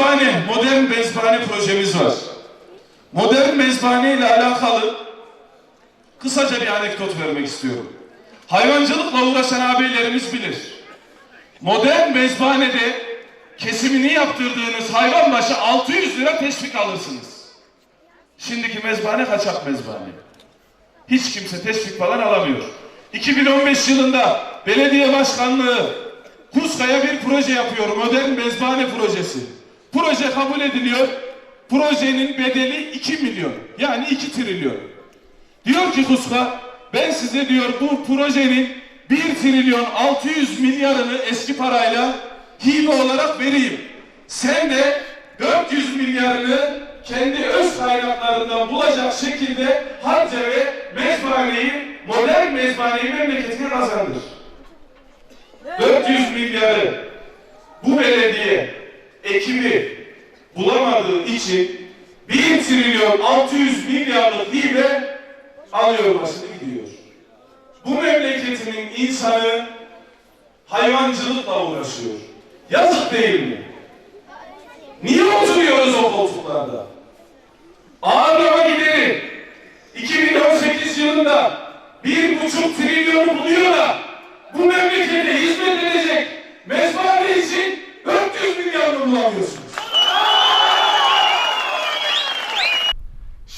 Mezbahane, modern mezbahane projemiz var. Modern mezbahane ile alakalı kısaca bir anekdot vermek istiyorum. Hayvancılıkla uğraşan abilerimiz bilir. Modern mezbahanede kesimini yaptırdığınız hayvan başı 600 lira teşvik alırsınız. Şimdiki mezbahane kaçak mezbahane. Hiç kimse teşvik falan alamıyor. 2015 yılında belediye başkanlığı Kuzkaya bir proje yapıyor. Modern mezbahane projesi. Proje kabul ediliyor. Projenin bedeli 2 milyon. Yani 2 trilyon. Diyor ki Kuska ben size diyor bu projenin 1 trilyon 600 milyarını eski parayla hibe olarak vereyim. Sen de 400 milyarını kendi öz kaynaklarından bulacak şekilde harca ve mezbahaneyi, modern mezbahaneyi memleketine kazandır. 400 milyarı bu belediye ekibi bulamadığı için 1 trilyon 600 milyarlık hibe alıyor başını gidiyor. Bu memleketinin insanı hayvancılıkla uğraşıyor. Yazık değil mi? Niye oturuyoruz o koltuklarda? Ağırlama gideri 2018 yılında bir buçuk trilyonu buluyor da bu memlekete hizmet edecek mezbahane için 400 milyarını bulamıyorsunuz.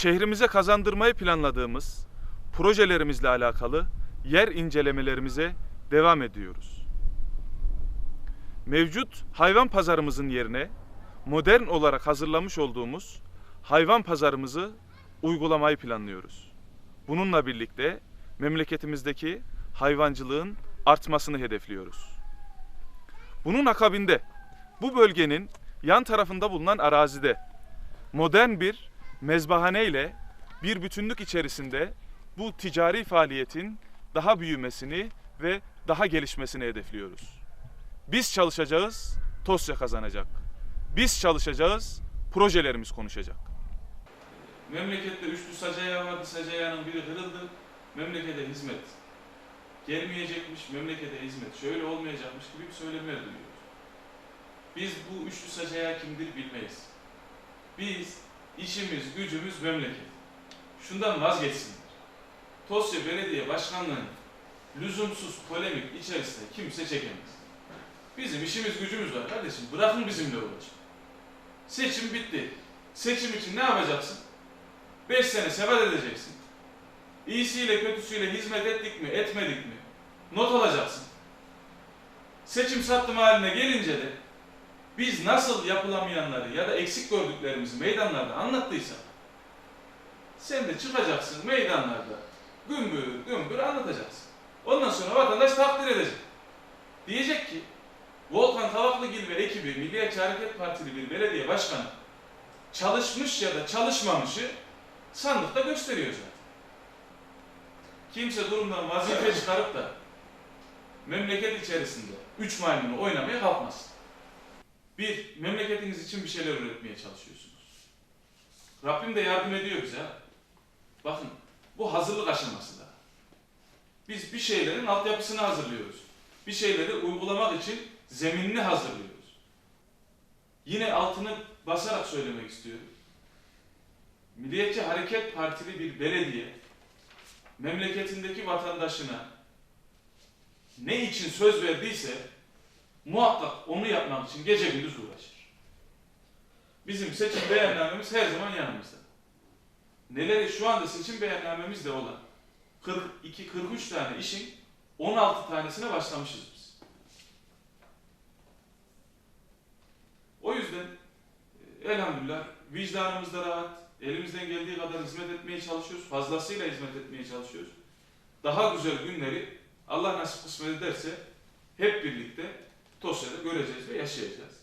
Şehrimize kazandırmayı planladığımız projelerimizle alakalı yer incelemelerimize devam ediyoruz. Mevcut hayvan pazarımızın yerine modern olarak hazırlamış olduğumuz hayvan pazarımızı uygulamayı planlıyoruz. Bununla birlikte memleketimizdeki hayvancılığın artmasını hedefliyoruz. Bunun akabinde bu bölgenin yan tarafında bulunan arazide modern bir mezbahane ile bir bütünlük içerisinde bu ticari faaliyetin daha büyümesini ve daha gelişmesini hedefliyoruz. Biz çalışacağız, TOSYA kazanacak. Biz çalışacağız, projelerimiz konuşacak. Memlekette üçlü sacaya vardı, sacayanın biri kırıldı. Memlekete hizmet gelmeyecekmiş, memlekete hizmet şöyle olmayacakmış gibi bir söylemler duyuyoruz. Biz bu üçlü sacaya kimdir bilmeyiz. Biz işimiz, gücümüz memleket. Şundan vazgeçsinler. Tosya Belediye Başkanlığı'nın lüzumsuz polemik içerisinde kimse çekemez. Bizim işimiz gücümüz var kardeşim. Bırakın bizimle uğraşın. Seçim bitti. Seçim için ne yapacaksın? Beş sene sebat edeceksin. İyisiyle kötüsüyle hizmet ettik mi, etmedik mi? Not alacaksın. Seçim sattım haline gelince de biz nasıl yapılamayanları ya da eksik gördüklerimizi meydanlarda anlattıysak sen de çıkacaksın meydanlarda gümbür gümbür anlatacaksın. Ondan sonra vatandaş takdir edecek. Diyecek ki Volkan Tavaklıgil ve ekibi Milliyetçi Hareket Partili bir belediye başkanı çalışmış ya da çalışmamışı sandıkta gösteriyor zaten. Kimse durumdan vazife çıkarıp da memleket içerisinde üç maymunu oynamaya kalkmasın. Bir, memleketiniz için bir şeyler üretmeye çalışıyorsunuz. Rabbim de yardım ediyor bize. Bakın, bu hazırlık aşaması da. Biz bir şeylerin altyapısını hazırlıyoruz. Bir şeyleri uygulamak için zeminini hazırlıyoruz. Yine altını basarak söylemek istiyorum. Milliyetçi Hareket Partili bir belediye memleketindeki vatandaşına ne için söz verdiyse muhakkak onu yapmak için gece gündüz uğraşır. Bizim seçim beyannamemiz her zaman yanımızda. Neleri şu anda seçim beyannamemizde olan 42-43 tane işin 16 tanesine başlamışız biz. O yüzden e, elhamdülillah vicdanımız da rahat, elimizden geldiği kadar hizmet etmeye çalışıyoruz, fazlasıyla hizmet etmeye çalışıyoruz. Daha güzel günleri Allah nasip kısmet ederse hep birlikte Tosya'da göreceğiz ve yaşayacağız.